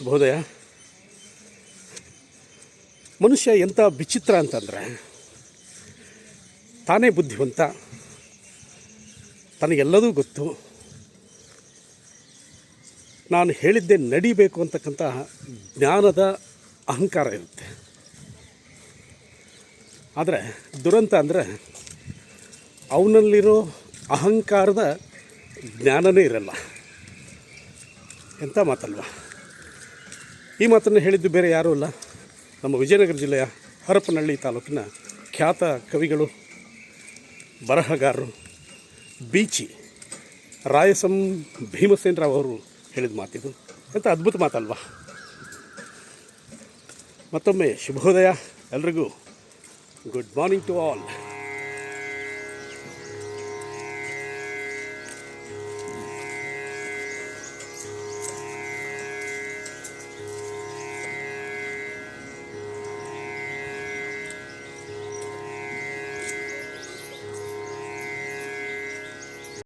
ಶುಭೋದಯ ಮನುಷ್ಯ ಎಂಥ ವಿಚಿತ್ರ ಅಂತಂದರೆ ತಾನೇ ಬುದ್ಧಿವಂತ, ತನಗೆಲ್ಲದೂ ಗೊತ್ತು. ನಾನು ಹೇಳಿದ್ದೆ ನಡಿಬೇಕು ಅಂತಕ್ಕಂಥ ಜ್ಞಾನದ ಅಹಂಕಾರ ಇರುತ್ತೆ. ಆದರೆ ದುರಂತ ಅಂದರೆ ಅವನಲ್ಲಿರೋ ಅಹಂಕಾರದ ಜ್ಞಾನನೇ ಇರಲ್ಲ. ಎಂಥ ಮಾತಲ್ವಾ? ಈ ಮಾತನ್ನು ಹೇಳಿದ್ದು ಬೇರೆ ಯಾರೂ ಅಲ್ಲ. ನಮ್ಮ ವಿಜಯನಗರ ಜಿಲ್ಲೆಯ ಹರಪನಹಳ್ಳಿ ತಾಲೂಕಿನ ಖ್ಯಾತ ಕವಿಗಳು, ಬರಹಗಾರರು ಬೀಚಿ ರಾಯಸಂ ಭೀಮಸೇನ್ ರಾವ್ ಅವರು ಹೇಳಿದ ಮಾತಿದು ಎಂಥ ಅದ್ಭುತ ಮಾತಲ್ವ. ಮತ್ತೊಮ್ಮೆ ಶುಭೋದಯ. ಎಲ್ರಿಗೂ ಗುಡ್ ಮಾರ್ನಿಂಗ್ ಟು ಆಲ್